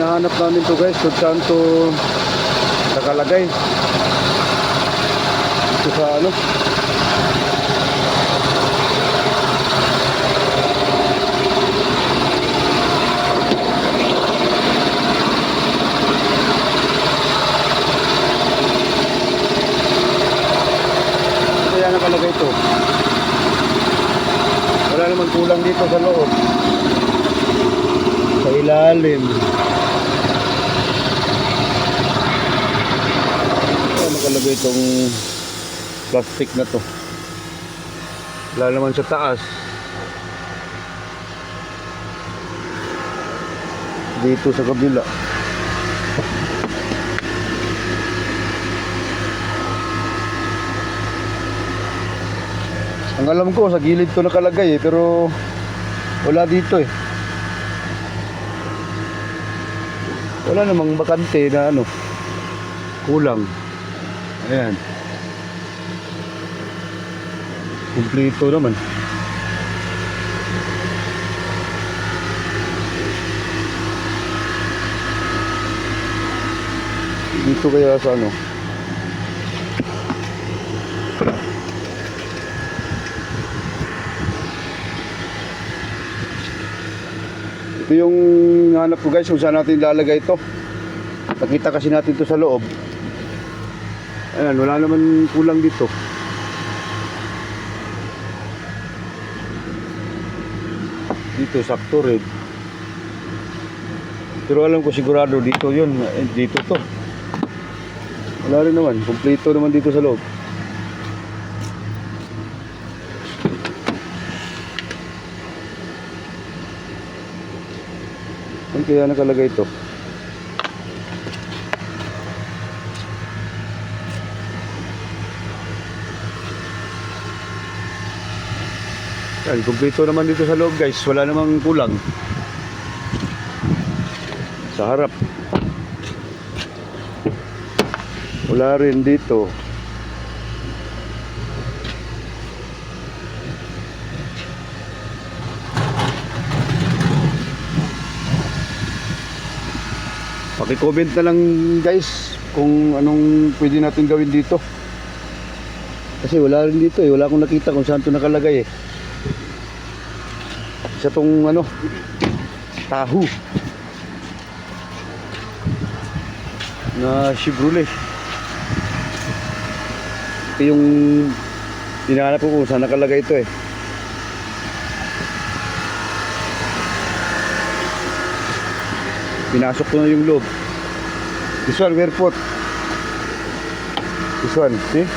hinahanap namin to guys kung saan to nakalagay. Ito sa ano. Kaya nakalagay ito. Wala naman kulang dito sa loob. Sa ilalim. Itong plastic na to. Wala naman sa taas. Dito sa kabila. Ang alam ko, sa gilid to nakalagay eh, pero wala dito eh. Wala namang bakante na ano, kulang. Ayan. Kumplito naman. Dito kaya sa ano, Ito yung hanap ko guys kung saan natin ilalagay ito. Nakita kasi natin ito sa loob. Ayan, wala naman kulang dito. Dito, sakto rin. Pero alam ko sigurado dito yun. Eh, dito to. Wala rin naman. Kompleto naman dito sa loob. Saan kaya nakalagay ito? Yan, kumpleto naman dito sa loob guys. Wala namang kulang. Sa harap. Wala rin dito. Paki-comment na lang guys kung anong pwede natin gawin dito. Kasi wala rin dito eh. Wala akong nakita kung saan to nakalagay eh. Isa tong ano, tahu. Na Chevrolet. Ito yung hinahanap ko kung saan nakalagay ito eh. Pinasok ko na yung loob. This one, where put? This one, see?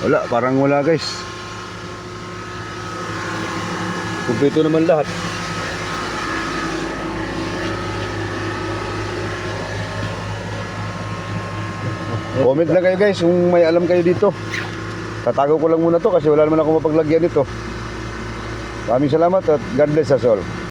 Wala, parang wala guys. Kumpleto naman lahat. Comment lang kayo guys kung may alam kayo dito. Tatago ko lang muna to kasi wala naman ako mapaglagyan nito. Maraming salamat at God bless us all.